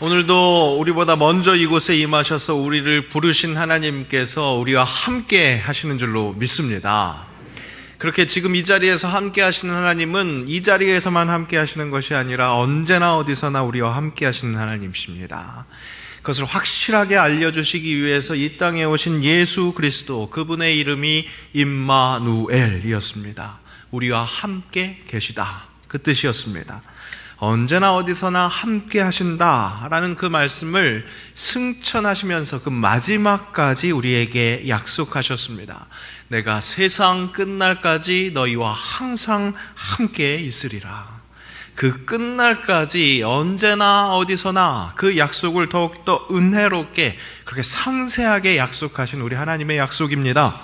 오늘도 우리보다 먼저 이곳에 임하셔서 우리를 부르신 하나님께서 우리와 함께 하시는 줄로 믿습니다. 그렇게 지금 이 자리에서 함께 하시는 하나님은 이 자리에서만 함께 하시는 것이 아니라 언제나 어디서나 우리와 함께 하시는 하나님이십니다. 그것을 확실하게 알려주시기 위해서 이 땅에 오신 예수 그리스도 그분의 이름이 임마누엘이었습니다. 우리와 함께 계시다. 그 뜻이었습니다. 언제나 어디서나 함께 하신다라는 그 말씀을 승천하시면서 그 마지막까지 우리에게 약속하셨습니다. 내가 세상 끝날까지 너희와 항상 함께 있으리라. 그 끝날까지 언제나 어디서나 그 약속을 더욱더 은혜롭게 그렇게 상세하게 약속하신 우리 하나님의 약속입니다.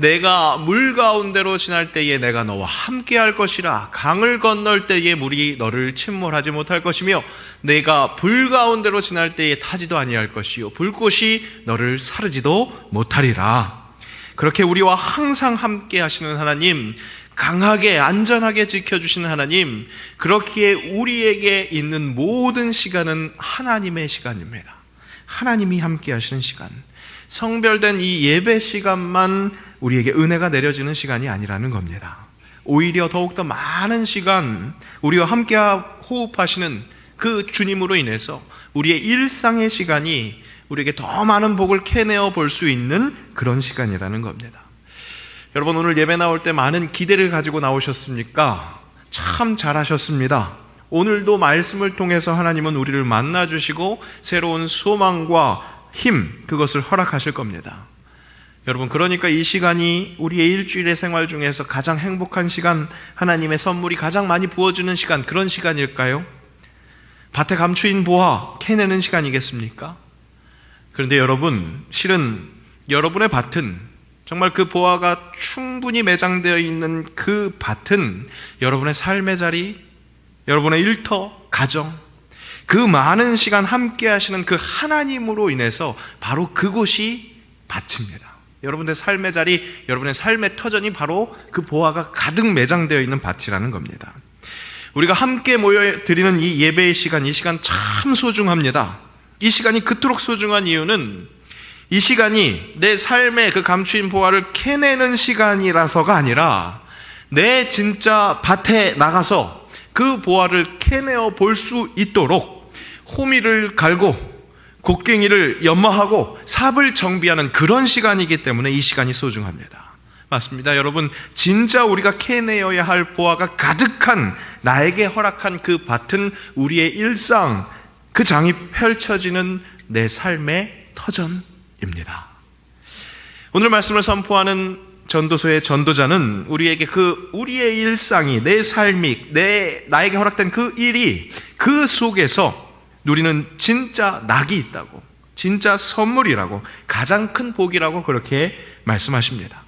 내가 물 가운데로 지날 때에 내가 너와 함께 할 것이라. 강을 건널 때에 물이 너를 침몰하지 못할 것이며 내가 불 가운데로 지날 때에 타지도 아니할 것이요. 불꽃이 너를 사르지도 못하리라. 그렇게 우리와 항상 함께 하시는 하나님 강하게 안전하게 지켜주시는 하나님 그렇기에 우리에게 있는 모든 시간은 하나님의 시간입니다. 하나님이 함께 하시는 시간 성별된 이 예배 시간만 우리에게 은혜가 내려지는 시간이 아니라는 겁니다. 오히려 더욱더 많은 시간 우리와 함께 호흡하시는 그 주님으로 인해서 우리의 일상의 시간이 우리에게 더 많은 복을 캐내어 볼 수 있는 그런 시간이라는 겁니다. 여러분 오늘 예배 나올 때 많은 기대를 가지고 나오셨습니까? 참 잘하셨습니다. 오늘도 말씀을 통해서 하나님은 우리를 만나 주시고 새로운 소망과 힘, 그것을 허락하실 겁니다. 여러분, 그러니까 이 시간이 우리의 일주일의 생활 중에서 가장 행복한 시간, 하나님의 선물이 가장 많이 부어주는 시간, 그런 시간일까요? 밭에 감추인 보화 캐내는 시간이겠습니까? 그런데 여러분, 실은 여러분의 밭은 정말 그 보화가 충분히 매장되어 있는 그 밭은 여러분의 삶의 자리, 여러분의 일터, 가정, 그 많은 시간 함께 하시는 그 하나님으로 인해서 바로 그곳이 밭입니다. 여러분의 삶의 자리, 여러분의 삶의 터전이 바로 그 보화가 가득 매장되어 있는 밭이라는 겁니다. 우리가 함께 모여 드리는 이 예배의 시간, 이 시간 참 소중합니다. 이 시간이 그토록 소중한 이유는 이 시간이 내 삶의 그 감추인 보화를 캐내는 시간이라서가 아니라 내 진짜 밭에 나가서 그 보화를 캐내어 볼 수 있도록 호미를 갈고 곡괭이를 연마하고 삽을 정비하는 그런 시간이기 때문에 이 시간이 소중합니다. 맞습니다. 여러분, 진짜 우리가 캐내어야 할 보화가 가득한 나에게 허락한 그 밭은 우리의 일상, 그 장이 펼쳐지는 내 삶의 터전입니다. 오늘 말씀을 선포하는 전도서의 전도자는 우리에게 그 우리의 일상이 내 삶이 내 나에게 허락된 그 일이 그 속에서 누리는 진짜 낙이 있다고, 진짜 선물이라고, 가장 큰 복이라고 그렇게 말씀하십니다.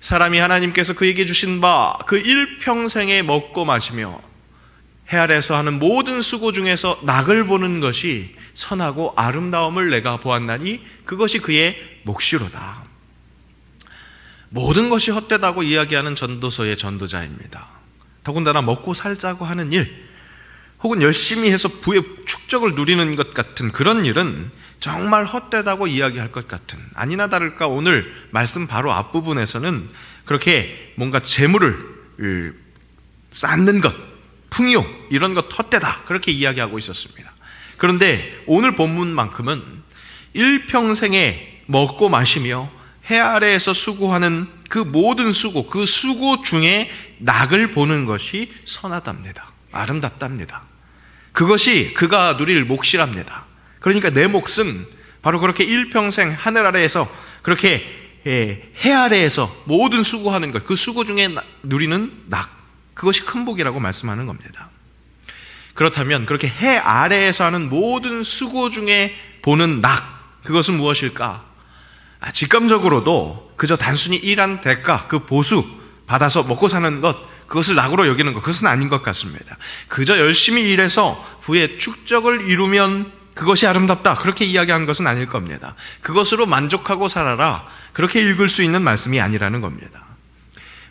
사람이 하나님께서 그에게 주신 바 그 일평생에 먹고 마시며 해 아래서 하는 모든 수고 중에서 낙을 보는 것이 선하고 아름다움을 내가 보았나니 그것이 그의 몫이로다. 모든 것이 헛되다고 이야기하는 전도서의 전도자입니다. 더군다나 먹고 살자고 하는 일, 혹은 열심히 해서 부의 축적을 누리는 것 같은 그런 일은 정말 헛되다고 이야기할 것 같은 아니나 다를까 오늘 말씀 바로 앞부분에서는 그렇게 뭔가 재물을 쌓는 것, 풍요 이런 것 헛되다 그렇게 이야기하고 있었습니다. 그런데 오늘 본문만큼은 일평생에 먹고 마시며 해 아래에서 수고하는 그 모든 수고, 그 수고 중에 낙을 보는 것이 선하답니다. 아름답답니다. 그것이 그가 누릴 몫이랍니다. 그러니까 내 몫은 바로 그렇게 일평생 하늘 아래에서 그렇게 예, 해 아래에서 모든 수고하는 것, 그 수고 중에 누리는 낙, 그것이 큰 복이라고 말씀하는 겁니다. 그렇다면 그렇게 해 아래에서 하는 모든 수고 중에 보는 낙, 그것은 무엇일까? 아, 직감적으로도 그저 단순히 일한 대가, 그 보수 받아서 먹고 사는 것, 그것을 낙으로 여기는 것, 그것은 아닌 것 같습니다. 그저 열심히 일해서 후에 축적을 이루면 그것이 아름답다. 그렇게 이야기하는 것은 아닐 겁니다. 그것으로 만족하고 살아라. 그렇게 읽을 수 있는 말씀이 아니라는 겁니다.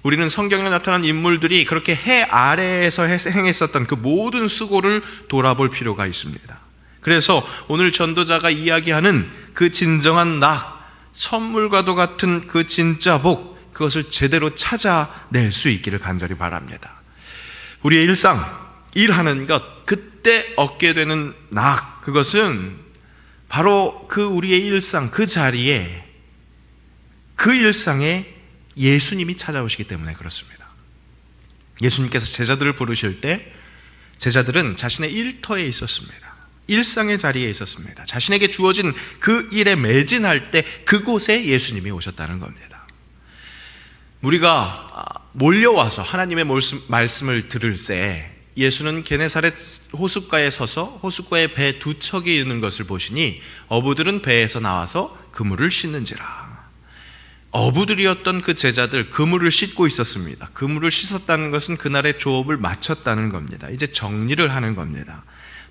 우리는 성경에 나타난 인물들이 그렇게 해 아래에서 행했었던 그 모든 수고를 돌아볼 필요가 있습니다. 그래서 오늘 전도자가 이야기하는 그 진정한 낙, 선물과도 같은 그 진짜 복, 그것을 제대로 찾아낼 수 있기를 간절히 바랍니다. 우리의 일상, 일하는 것, 그때 얻게 되는 낙, 그것은 바로 그 우리의 일상, 그 자리에, 그 일상에 예수님이 찾아오시기 때문에 그렇습니다. 예수님께서 제자들을 부르실 때 제자들은 자신의 일터에 있었습니다. 일상의 자리에 있었습니다. 자신에게 주어진 그 일에 매진할 때 그곳에 예수님이 오셨다는 겁니다. 우리가 몰려와서 하나님의 말씀을 들을 때 예수는 게네사렛 호숫가에 서서 호숫가에 배 두 척이 있는 것을 보시니 어부들은 배에서 나와서 그물을 씻는지라. 어부들이었던 그 제자들 그물을 씻고 있었습니다. 그물을 씻었다는 것은 그날의 조업을 마쳤다는 겁니다. 이제 정리를 하는 겁니다.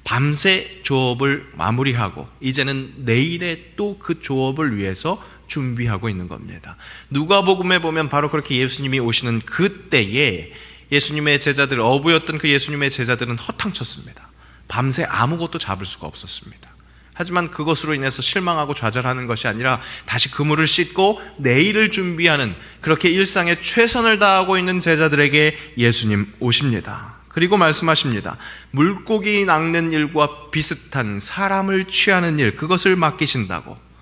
밤새 조업을 마무리하고 이제는 내일에 또 그 조업을 위해서 준비하고 있는 겁니다. 누가복음에 보면 바로 그렇게 예수님이 오시는 그때에 예수님의 제자들 어부였던 그 예수님의 제자들은 허탕쳤습니다. 밤새 아무것도 잡을 수가 없었습니다. 하지만 그것으로 인해서 실망하고 좌절하는 것이 아니라 다시 그물을 씻고 내일을 준비하는 그렇게 일상에 최선을 다하고 있는 제자들에게 예수님 오십니다. 그리고 말씀하십니다. 물고기 낚는 일과 비슷한 사람을 취하는 일, 그것을 맡기신다고.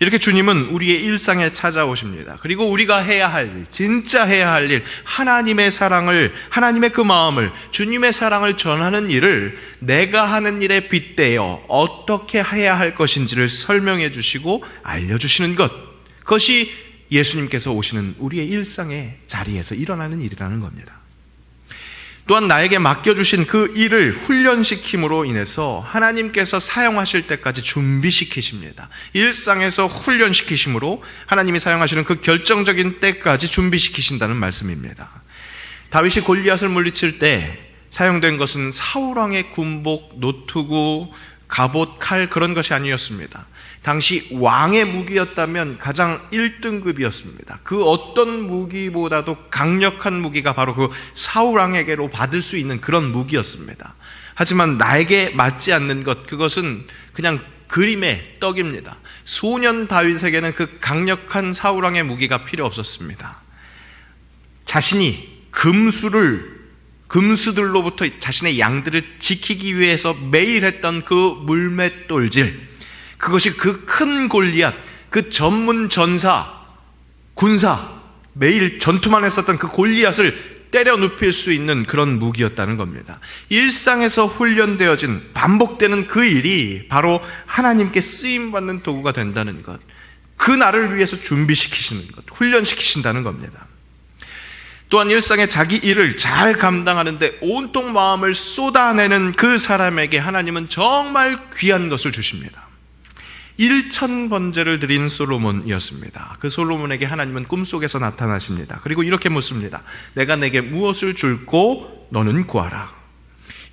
이렇게 주님은 우리의 일상에 찾아오십니다. 그리고 우리가 해야 할 일, 진짜 해야 할 일, 하나님의 사랑을, 하나님의 그 마음을, 주님의 사랑을 전하는 일을 내가 하는 일에 빗대어 어떻게 해야 할 것인지를 설명해 주시고 알려주시는 것. 그것이 예수님께서 오시는 우리의 일상의 자리에서 일어나는 일이라는 겁니다. 또한 나에게 맡겨주신 그 일을 훈련시킴으로 인해서 하나님께서 사용하실 때까지 준비시키십니다. 일상에서 훈련시키심으로 하나님이 사용하시는 그 결정적인 때까지 준비시키신다는 말씀입니다. 다윗이 골리앗을 물리칠 때 사용된 것은 사울왕의 군복, 노트구, 갑옷, 칼 그런 것이 아니었습니다. 당시 왕의 무기였다면 가장 1등급이었습니다. 그 어떤 무기보다도 강력한 무기가 바로 그 사울왕에게로 받을 수 있는 그런 무기였습니다. 하지만 나에게 맞지 않는 것, 그것은 그냥 그림의 떡입니다. 소년 다윗에게는 그 강력한 사울왕의 무기가 필요 없었습니다. 자신이 금수를 금수들로부터 자신의 양들을 지키기 위해서 매일 했던 그 물맷돌질 그것이 그 큰 골리앗, 그 전문 전사, 군사, 매일 전투만 했었던 그 골리앗을 때려 눕힐 수 있는 그런 무기였다는 겁니다. 일상에서 훈련되어진 반복되는 그 일이 바로 하나님께 쓰임 받는 도구가 된다는 것. 그 날을 위해서 준비시키시는 것, 훈련시키신다는 겁니다. 또한 일상의 자기 일을 잘 감당하는데 온통 마음을 쏟아내는 그 사람에게 하나님은 정말 귀한 것을 주십니다. 1천 번제를 드린 솔로몬이었습니다. 그 솔로몬에게 하나님은 꿈속에서 나타나십니다. 그리고 이렇게 묻습니다. 내가 내게 무엇을 줄고 너는 구하라.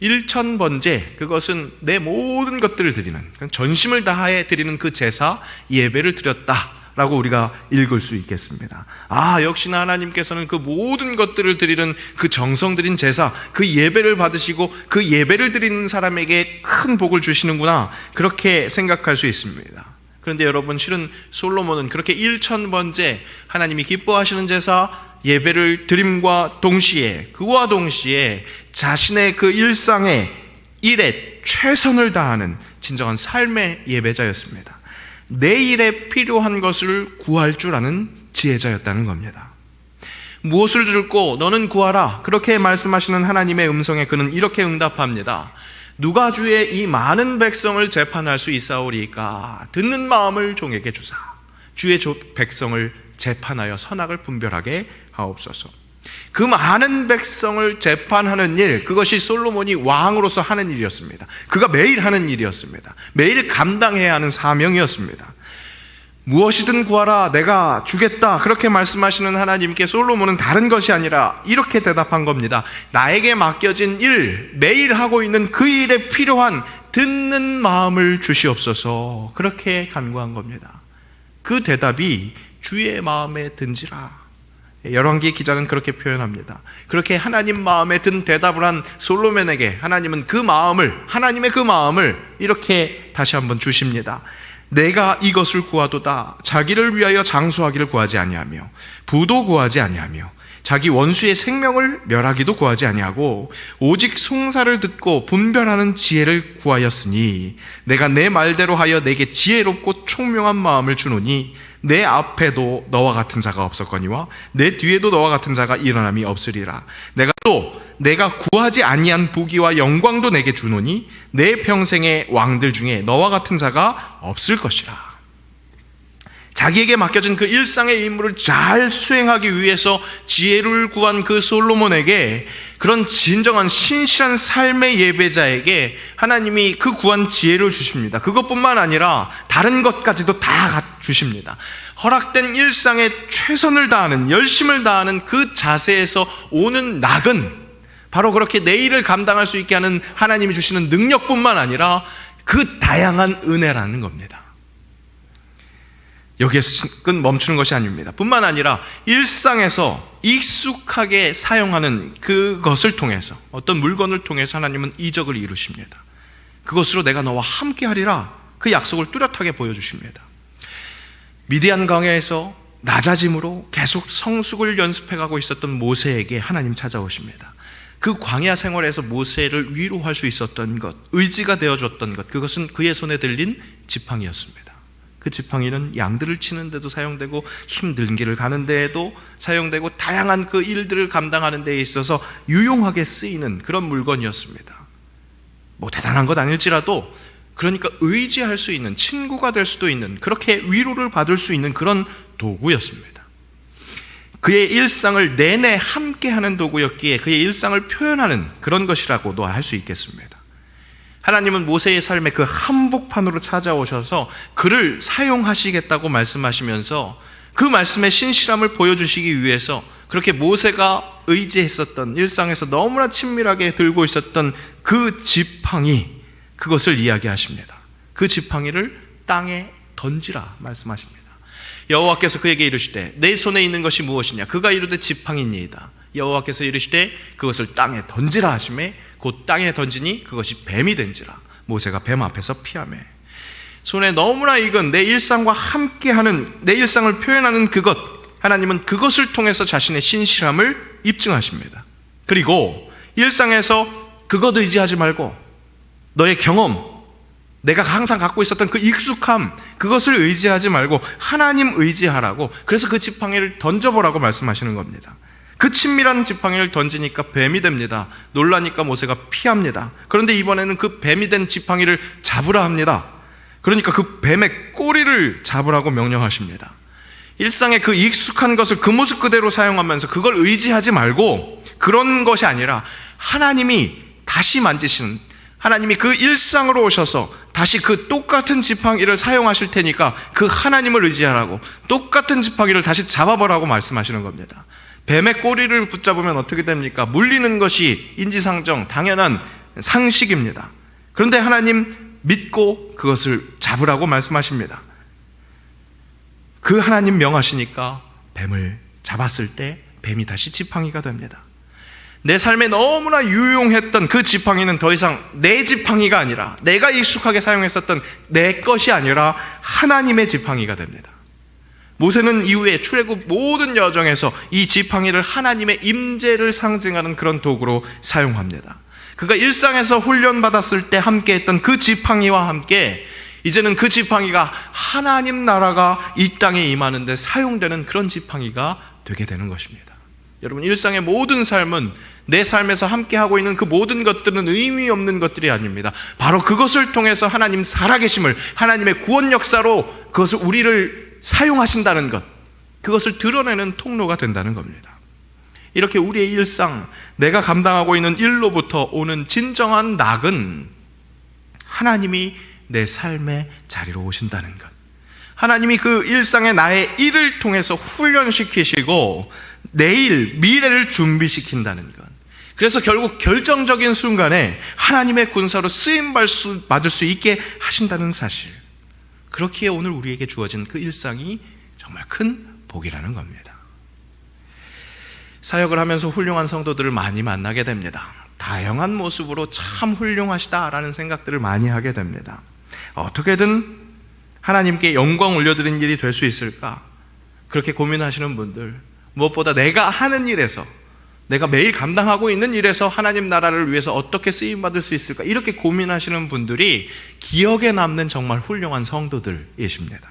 1천 번제 그것은 내 모든 것들을 드리는 전심을 다해 드리는 그 제사 예배를 드렸다. 라고 우리가 읽을 수 있겠습니다. 아, 역시나 하나님께서는 그 모든 것들을 드리는 그 정성 들인 제사, 그 예배를 받으시고 그 예배를 드리는 사람에게 큰 복을 주시는구나. 그렇게 생각할 수 있습니다. 그런데 여러분, 실은 솔로몬은 그렇게 1천번째 하나님이 기뻐하시는 제사, 예배를 드림과 동시에, 그와 동시에 자신의 그 일상의 일에 최선을 다하는 진정한 삶의 예배자였습니다. 내 일에 필요한 것을 구할 줄 아는 지혜자였다는 겁니다. 무엇을 줄고 너는 구하라. 그렇게 말씀하시는 하나님의 음성에 그는 이렇게 응답합니다. 누가 주의 이 많은 백성을 재판할 수 있사오리까? 듣는 마음을 종에게 주사. 주의 백성을 재판하여 선악을 분별하게 하옵소서. 그 많은 백성을 재판하는 일, 그것이 솔로몬이 왕으로서 하는 일이었습니다. 그가 매일 하는 일이었습니다. 매일 감당해야 하는 사명이었습니다. 무엇이든 구하라, 내가 주겠다. 그렇게 말씀하시는 하나님께 솔로몬은 다른 것이 아니라 이렇게 대답한 겁니다. 나에게 맡겨진 일, 매일 하고 있는 그 일에 필요한 듣는 마음을 주시옵소서. 그렇게 간구한 겁니다. 그 대답이 주의 마음에 든지라. 열왕기 기자는 그렇게 표현합니다. 그렇게 하나님 마음에 든 대답을 한 솔로몬에게 하나님은 그 마음을 하나님의 그 마음을 이렇게 다시 한번 주십니다. 내가 이것을 구하도다 자기를 위하여 장수하기를 구하지 아니하며 부도 구하지 아니하며 자기 원수의 생명을 멸하기도 구하지 아니하고 오직 송사를 듣고 분별하는 지혜를 구하였으니 내가 내 말대로 하여 내게 지혜롭고 총명한 마음을 주노니 내 앞에도 너와 같은 자가 없었거니와 내 뒤에도 너와 같은 자가 일어남이 없으리라 내가 또 내가 구하지 아니한 부귀와 영광도 내게 주노니 내 평생의 왕들 중에 너와 같은 자가 없을 것이라 자기에게 맡겨진 그 일상의 임무를 잘 수행하기 위해서 지혜를 구한 그 솔로몬에게 그런 진정한 신실한 삶의 예배자에게 하나님이 그 구한 지혜를 주십니다. 그것뿐만 아니라 다른 것까지도 다 주십니다. 허락된 일상에 최선을 다하는 열심을 다하는 그 자세에서 오는 낙은 바로 그렇게 내일을 감당할 수 있게 하는 하나님이 주시는 능력뿐만 아니라 그 다양한 은혜라는 겁니다. 여기에서 끝 멈추는 것이 아닙니다. 뿐만 아니라 일상에서 익숙하게 사용하는 그것을 통해서 어떤 물건을 통해서 하나님은 이적을 이루십니다. 그것으로 내가 너와 함께 하리라 그 약속을 뚜렷하게 보여주십니다. 미디안 강야에서 낮아짐으로 계속 성숙을 연습해 가고 있었던 모세에게 하나님 찾아오십니다. 그 광야 생활에서 모세를 위로할 수 있었던 것, 의지가 되어 줬던 것, 그것은 그의 손에 들린 지팡이였습니다. 그 지팡이는 양들을 치는데도 사용되고 힘든 길을 가는 데에도 사용되고 다양한 그 일들을 감당하는 데에 있어서 유용하게 쓰이는 그런 물건이었습니다. 뭐 대단한 것 아닐지라도 그러니까 의지할 수 있는 친구가 될 수도 있는 그렇게 위로를 받을 수 있는 그런 도구였습니다. 그의 일상을 내내 함께하는 도구였기에 그의 일상을 표현하는 그런 것이라고도 할 수 있겠습니다. 하나님은 모세의 삶의 그 한복판으로 찾아오셔서 그를 사용하시겠다고 말씀하시면서 그 말씀의 신실함을 보여주시기 위해서 그렇게 모세가 의지했었던 일상에서 너무나 친밀하게 들고 있었던 그 지팡이 그것을 이야기하십니다. 그 지팡이를 땅에 던지라 말씀하십니다. 여호와께서 그에게 이르시되 내 손에 있는 것이 무엇이냐 그가 이르되 지팡이니이다. 여호와께서 이르시되 그것을 땅에 던지라 하심에 곧 땅에 던지니 그것이 뱀이 된지라 모세가 뱀 앞에서 피하매 손에 너무나 익은 내 일상과 함께하는 내 일상을 표현하는 그것 하나님은 그것을 통해서 자신의 신실함을 입증하십니다. 그리고 일상에서 그것 의지하지 말고 너의 경험 내가 항상 갖고 있었던 그 익숙함 그것을 의지하지 말고 하나님 의지하라고 그래서 그 지팡이를 던져보라고 말씀하시는 겁니다. 그 친밀한 지팡이를 던지니까 뱀이 됩니다. 놀라니까 모세가 피합니다. 그런데 이번에는 그 뱀이 된 지팡이를 잡으라 합니다. 그러니까 그 뱀의 꼬리를 잡으라고 명령하십니다. 일상의 그 익숙한 것을 그 모습 그대로 사용하면서 그걸 의지하지 말고 그런 것이 아니라 하나님이 다시 만지시는 하나님이 그 일상으로 오셔서 다시 그 똑같은 지팡이를 사용하실 테니까 그 하나님을 의지하라고 똑같은 지팡이를 다시 잡아보라고 말씀하시는 겁니다. 뱀의 꼬리를 붙잡으면 어떻게 됩니까? 물리는 것이 인지상정, 당연한 상식입니다. 그런데 하나님 믿고 그것을 잡으라고 말씀하십니다. 그 하나님 명하시니까 뱀을 잡았을 때 뱀이 다시 지팡이가 됩니다. 내 삶에 너무나 유용했던 그 지팡이는 더 이상 내 지팡이가 아니라 내가 익숙하게 사용했었던 내 것이 아니라 하나님의 지팡이가 됩니다. 모세는 이후에 출애굽 모든 여정에서 이 지팡이를 하나님의 임재를 상징하는 그런 도구로 사용합니다. 그가 일상에서 훈련받았을 때 함께 했던 그 지팡이와 함께 이제는 그 지팡이가 하나님 나라가 이 땅에 임하는데 사용되는 그런 지팡이가 되게 되는 것입니다. 여러분 일상의 모든 삶은 내 삶에서 함께 하고 있는 그 모든 것들은 의미 없는 것들이 아닙니다. 바로 그것을 통해서 하나님 살아계심을 하나님의 구원 역사로 그것을 우리를 사용하신다는 것, 그것을 드러내는 통로가 된다는 겁니다. 이렇게 우리의 일상, 내가 감당하고 있는 일로부터 오는 진정한 낙은 하나님이 내 삶의 자리로 오신다는 것. 하나님이 그 일상의 나의 일을 통해서 훈련시키시고 내일, 미래를 준비시킨다는 것. 그래서 결국 결정적인 순간에 하나님의 군사로 쓰임 받을 수 있게 하신다는 사실. 그렇기에 오늘 우리에게 주어진 그 일상이 정말 큰 복이라는 겁니다. 사역을 하면서 훌륭한 성도들을 많이 만나게 됩니다. 다양한 모습으로 참 훌륭하시다라는 생각들을 많이 하게 됩니다. 어떻게든 하나님께 영광 올려드린 일이 될 수 있을까? 그렇게 고민하시는 분들, 무엇보다 내가 하는 일에서, 내가 매일 감당하고 있는 일에서 하나님 나라를 위해서 어떻게 쓰임 받을 수 있을까? 이렇게 고민하시는 분들이 기억에 남는 정말 훌륭한 성도들이십니다.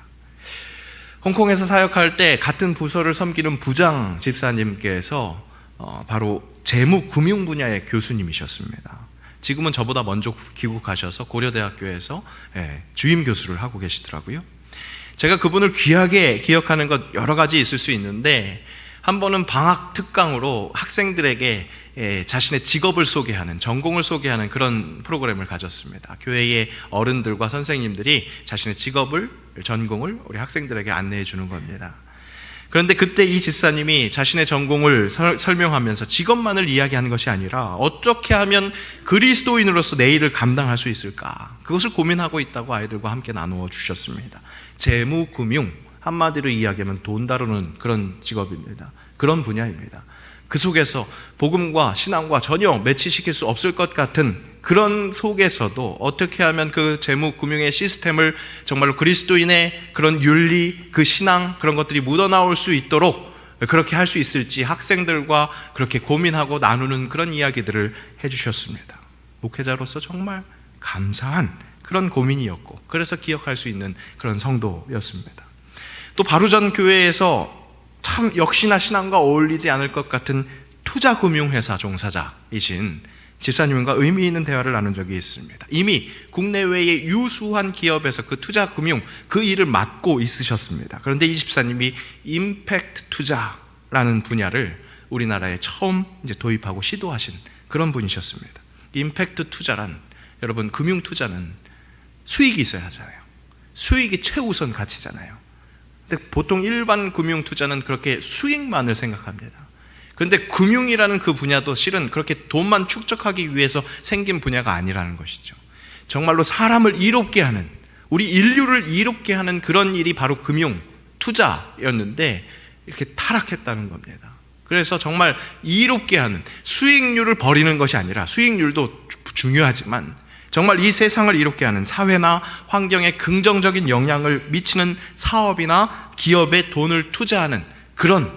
홍콩에서 사역할 때 같은 부서를 섬기는 부장 집사님께서 어, 바로 재무 금융 분야의 교수님이셨습니다. 지금은 저보다 먼저 귀국하셔서 고려대학교에서 예, 주임 교수를 하고 계시더라고요. 제가 그분을 귀하게 기억하는 것 여러 가지 있을 수 있는데 한 번은 방학 특강으로 학생들에게 예, 자신의 직업을 소개하는 전공을 소개하는 그런 프로그램을 가졌습니다. 교회의 어른들과 선생님들이 자신의 직업을 전공을 우리 학생들에게 안내해 주는 겁니다. 그런데 그때 이 집사님이 자신의 전공을 설, 설명하면서 직업만을 이야기하는 것이 아니라 어떻게 하면 그리스도인으로서 내 일을 감당할 수 있을까? 그것을 고민하고 있다고 아이들과 함께 나누어 주셨습니다. 재무, 금융, 한마디로 이야기하면 돈 다루는 그런 직업입니다. 그런 분야입니다. 그 속에서 복음과 신앙과 전혀 매치시킬 수 없을 것 같은 그런 속에서도 어떻게 하면 그 재무 금융의 시스템을 정말로 그리스도인의 그런 윤리, 그 신앙 그런 것들이 묻어나올 수 있도록 그렇게 할 수 있을지 학생들과 그렇게 고민하고 나누는 그런 이야기들을 해주셨습니다. 목회자로서 정말 감사한 그런 고민이었고 그래서 기억할 수 있는 그런 성도였습니다. 또 바로전 교회에서 참 역시나 신앙과 어울리지 않을 것 같은 투자금융회사 종사자이신 집사님과 의미 있는 대화를 나눈 적이 있습니다. 이미 국내외의 유수한 기업에서 그 투자 금융 그 일을 맡고 있으셨습니다. 그런데 이 집사님이 임팩트 투자라는 분야를 우리나라에 처음 이제 도입하고 시도하신 그런 분이셨습니다. 임팩트 투자란 여러분 금융 투자는 수익이 있어야 하잖아요. 수익이 최우선 가치잖아요. 보통 일반 금융 투자는 그렇게 수익만을 생각합니다. 그런데 금융이라는 그 분야도 실은 그렇게 돈만 축적하기 위해서 생긴 분야가 아니라는 것이죠. 정말로 사람을 이롭게 하는 우리 인류를 이롭게 하는 그런 일이 바로 금융 투자였는데 이렇게 타락했다는 겁니다. 그래서 정말 이롭게 하는 수익률을 버리는 것이 아니라 수익률도 중요하지만 정말 이 세상을 이롭게 하는 사회나 환경에 긍정적인 영향을 미치는 사업이나 기업에 돈을 투자하는 그런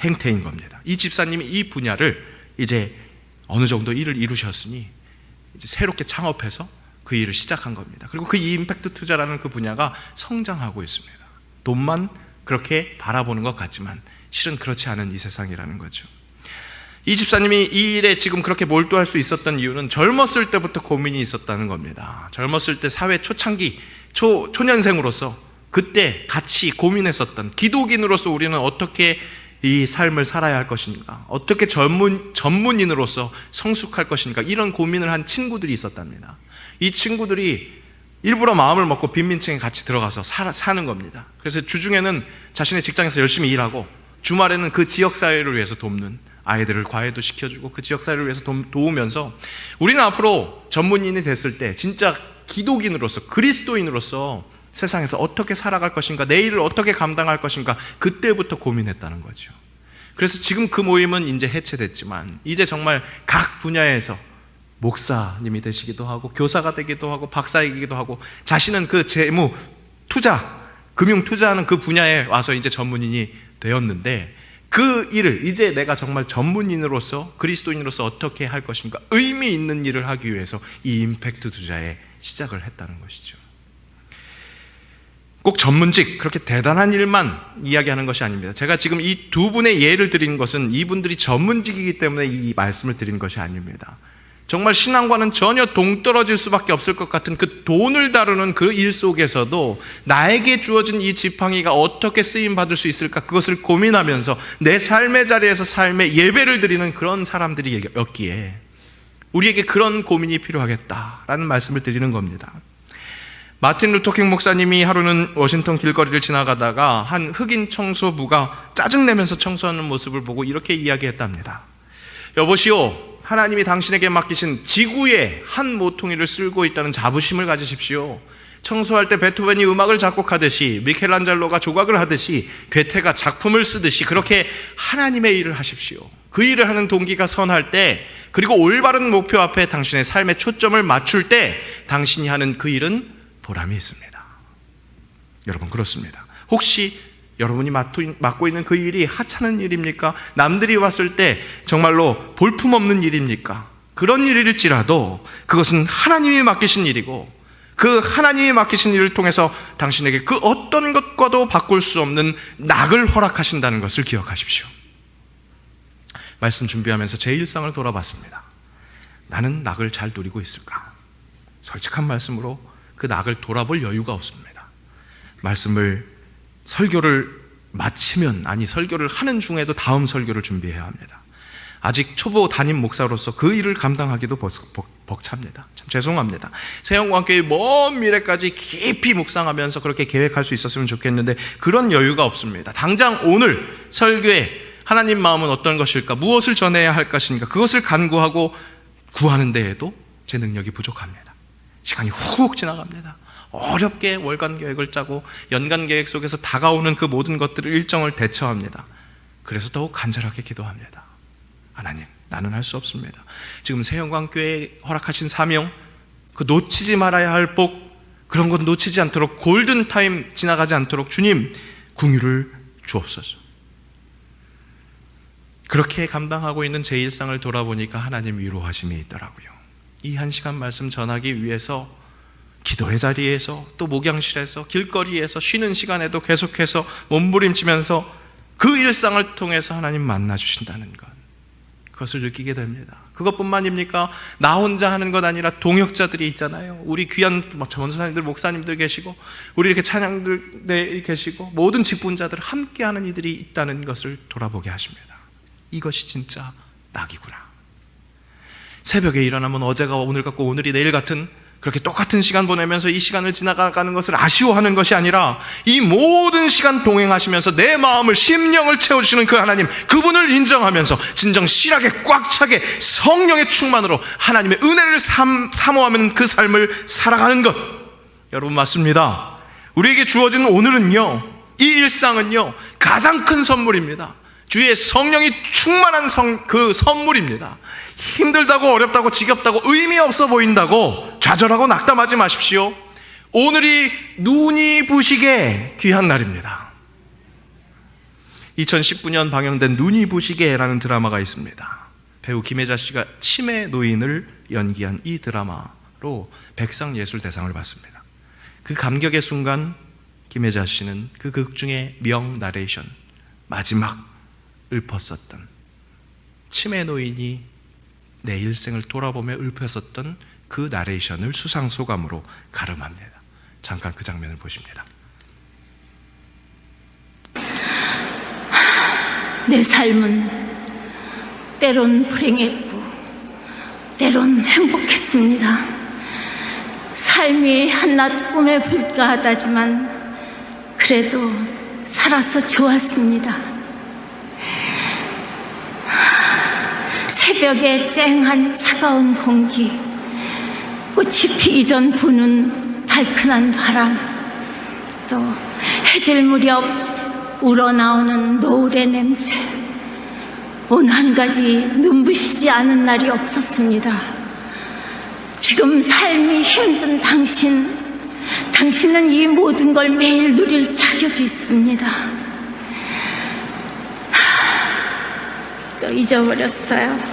행태인 겁니다. 이 집사님이 이 분야를 이제 어느 정도 일을 이루셨으니 이제 새롭게 창업해서 그 일을 시작한 겁니다. 그리고 그 임팩트 투자라는 그 분야가 성장하고 있습니다. 돈만 그렇게 바라보는 것 같지만 실은 그렇지 않은 이 세상이라는 거죠. 이 집사님이 이 일에 지금 그렇게 몰두할 수 있었던 이유는 젊었을 때부터 고민이 있었다는 겁니다. 젊었을 때 사회 초창기, 초, 초년생으로서 그때 같이 고민했었던 기독인으로서 우리는 어떻게 이 삶을 살아야 할 것인가? 어떻게 전문, 전문인으로서 성숙할 것인가? 이런 고민을 한 친구들이 있었답니다. 이 친구들이 일부러 마음을 먹고 빈민층에 같이 들어가서 사, 사는 겁니다. 그래서 주중에는 자신의 직장에서 열심히 일하고 주말에는 그 지역 사회를 위해서 돕는 아이들을 과외도 시켜주고 그 지역 사회를 위해서 도, 우면서 우리는 앞으로 전문인이 됐을 때 진짜 기독인으로서 그리스도인으로서 세상에서 어떻게 살아갈 것인가 내 일을 어떻게 감당할 것인가 그때부터 고민했다는 거죠. 그래서 지금 그 모임은 이제 해체됐지만 이제 정말 각 분야에서 목사님이 되시기도 하고 교사가 되기도 하고 박사이기도 하고 자신은 그 재무 투자 금융 투자하는 그 분야에 와서 이제 전문인이 되었는데 그 일을 이제 내가 정말 전문인으로서 그리스도인으로서 어떻게 할 것인가 의미 있는 일을 하기 위해서 이 임팩트 투자에 시작을 했다는 것이죠. 꼭 전문직 그렇게 대단한 일만 이야기하는 것이 아닙니다. 제가 지금 이 두 분의 예를 드리는 것은 이분들이 전문직이기 때문에 이 말씀을 드린 것이 아닙니다. 정말 신앙과는 전혀 동떨어질 수밖에 없을 것 같은 그 돈을 다루는 그 일 속에서도 나에게 주어진 이 지팡이가 어떻게 쓰임 받을 수 있을까 그것을 고민하면서 내 삶의 자리에서 삶의 예배를 드리는 그런 사람들이었기에 우리에게 그런 고민이 필요하겠다라는 말씀을 드리는 겁니다. 마틴 루터킹 목사님이 하루는 워싱턴 길거리를 지나가다가 한 흑인 청소부가 짜증내면서 청소하는 모습을 보고 이렇게 이야기했답니다. 여보시오, 하나님이 당신에게 맡기신 지구의 한 모퉁이를 쓸고 있다는 자부심을 가지십시오. 청소할 때 베토벤이 음악을 작곡하듯이 미켈란젤로가 조각을 하듯이 괴테가 작품을 쓰듯이 그렇게 하나님의 일을 하십시오. 그 일을 하는 동기가 선할 때 그리고 올바른 목표 앞에 당신의 삶의 초점을 맞출 때 당신이 하는 그 일은 보람이 있습니다. 여러분 그렇습니다. 혹시 여러분이 맡고 있는 그 일이 하찮은 일입니까? 남들이 봤을 때 정말로 볼품 없는 일입니까? 그런 일일지라도 그것은 하나님이 맡기신 일이고 그 하나님이 맡기신 일을 통해서 당신에게 그 어떤 것과도 바꿀 수 없는 낙을 허락하신다는 것을 기억하십시오. 말씀 준비하면서 제 일상을 돌아봤습니다. 나는 낙을 잘 누리고 있을까? 솔직한 말씀으로 그 낙을 돌아볼 여유가 없습니다. 말씀을 설교를 마치면 아니 설교를 하는 중에도 다음 설교를 준비해야 합니다. 아직 초보 담임 목사로서 그 일을 감당하기도 벅 찹니다. 참 죄송합니다. 세영관교회 먼 미래까지 깊이 묵상하면서 그렇게 계획할 수 있었으면 좋겠는데 그런 여유가 없습니다. 당장 오늘 설교에 하나님 마음은 어떤 것일까? 무엇을 전해야 할 것인가? 그것을 간구하고 구하는 데에도 제 능력이 부족합니다. 시간이 훅 지나갑니다. 어렵게 월간 계획을 짜고 연간 계획 속에서 다가오는 그 모든 것들을 일정을 대처합니다. 그래서 더욱 간절하게 기도합니다. 하나님, 나는 할 수 없습니다. 지금 세영광교회 허락하신 사명, 그 놓치지 말아야 할 복, 그런 것 놓치지 않도록 골든 타임 지나가지 않도록 주님 궁유를 주옵소서. 그렇게 감당하고 있는 제 일상을 돌아보니까 하나님 위로하심이 있더라고요. 이 한 시간 말씀 전하기 위해서 기도의 자리에서 또 목양실에서 길거리에서 쉬는 시간에도 계속해서 몸부림치면서 그 일상을 통해서 하나님 만나 주신다는 것. 그것을 느끼게 됩니다. 그것뿐만입니까? 나 혼자 하는 것 아니라 동역자들이 있잖아요. 우리 귀한 뭐 전사님들, 목사님들 계시고, 우리 이렇게 찬양들 네, 계시고, 모든 직분자들 함께 하는 이들이 있다는 것을 돌아보게 하십니다. 이것이 진짜 낙이구나. 새벽에 일어나면 어제가 오늘 같고 오늘이 내일 같은 그렇게 똑같은 시간 보내면서 이 시간을 지나가는 것을 아쉬워하는 것이 아니라 이 모든 시간 동행하시면서 내 마음을 심령을 채워주시는 그 하나님 그분을 인정하면서 진정 실하게 꽉 차게 성령의 충만으로 하나님의 은혜를 삼, 사모하면 그 삶을 살아가는 것. 여러분 맞습니다. 우리에게 주어진 오늘은요 이 일상은요 가장 큰 선물입니다 주의 성령이 충만한 성, 그 선물입니다. 힘들다고 어렵다고 지겹다고 의미 없어 보인다고 좌절하고 낙담하지 마십시오. 오늘이 눈이 부시게 귀한 날입니다. 2019년 방영된 눈이 부시게라는 드라마가 있습니다. 배우 김혜자 씨가 치매 노인을 연기한 이 드라마로 백상예술대상을 받습니다. 그 감격의 순간 김혜자 씨는 그 극 중에 명 나레이션 마지막 읊었었던 치매 노인이 내 일생을 돌아보며 읊었었던 그 나레이션을 수상 소감으로 가름합니다. 잠깐 그 장면을 보십니다. 내 삶은 때론 불행했고 때론 행복했습니다. 삶이 한낱 꿈에 불과하다지만 그래도 살아서 좋았습니다. 새벽에 쨍한 차가운 공기, 꽃이 피기 전 부는 달큰한 바람, 또 해질 무렵 우러나오는 노을의 냄새, 온 한 가지 눈부시지 않은 날이 없었습니다. 지금 삶이 힘든 당신, 당신은 이 모든 걸 매일 누릴 자격이 있습니다. 또 잊어버렸어요.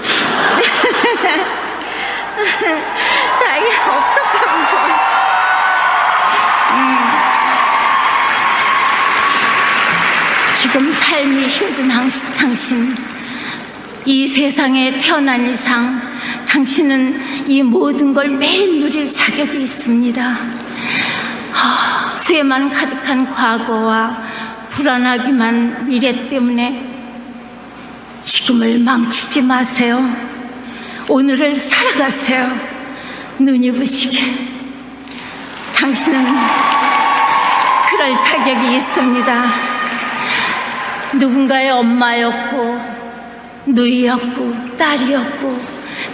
자기 어떡하면 좋아. 음. 지금 삶이 힘든 당신, 이 세상에 태어난 이상 당신은 이 모든 걸 매일 누릴 자격이 있습니다. 후회만 가득한 과거와 불안하기만 미래 때문에 지금을 망치지 마세요. 오늘을 살아가세요. 눈이 부시게. 당신은 그럴 자격이 있습니다. 누군가의 엄마였고, 누이였고, 딸이었고,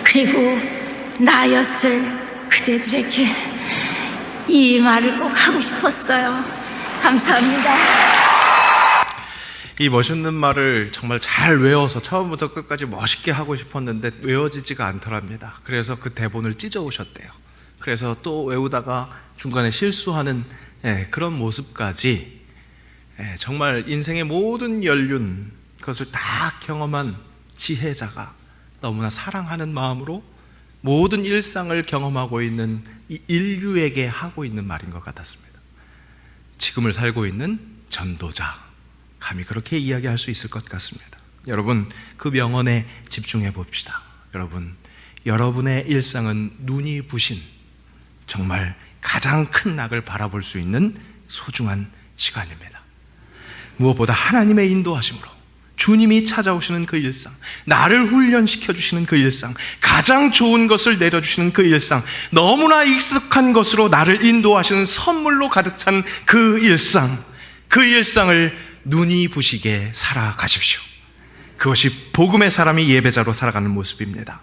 그리고 나였을 그대들에게 이 말을 꼭 하고 싶었어요. 감사합니다. 이 멋있는 말을 정말 잘 외워서 처음부터 끝까지 멋있게 하고 싶었는데 외워지지가 않더랍니다. 그래서 그 대본을 찢어 오셨대요. 그래서 또 외우다가 중간에 실수하는 예, 그런 모습까지 예, 정말 인생의 모든 연륜 그것을 다 경험한 지혜자가 너무나 사랑하는 마음으로 모든 일상을 경험하고 있는 이 인류에게 하고 있는 말인 것 같았습니다. 지금을 살고 있는 전도자. 감히 그렇게 이야기할 수 있을 것 같습니다. 여러분, 그 명언에 집중해 봅시다. 여러분, 여러분의 일상은 눈이 부신 정말 가장 큰 낙을 바라볼 수 있는 소중한 시간입니다. 무엇보다 하나님의 인도하심으로 주님이 찾아오시는 그 일상, 나를 훈련시켜 주시는 그 일상, 가장 좋은 것을 내려주시는 그 일상, 너무나 익숙한 것으로 나를 인도하시는 선물로 가득 찬 그 일상, 그 일상을 눈이 부시게 살아가십시오. 그것이 복음의 사람이 예배자로 살아가는 모습입니다.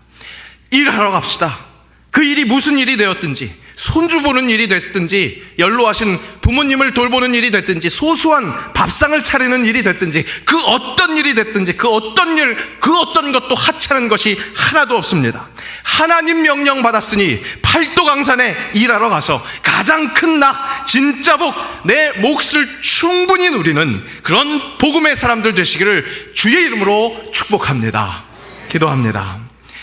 일하러 갑시다. 그 일이 무슨 일이 되었든지, 손주 보는 일이 됐든지, 연로하신 부모님을 돌보는 일이 됐든지, 소소한 밥상을 차리는 일이 됐든지, 그 어떤 일이 됐든지, 그 어떤 일, 그 어떤 것도 하찮은 것이 하나도 없습니다. 하나님 명령 받았으니 팔도 강산에 일하러 가서 가장 큰 낙, 진짜 복, 내 몫을 충분히 누리는 그런 복음의 사람들 되시기를 주의 이름으로 축복합니다. 기도합니다.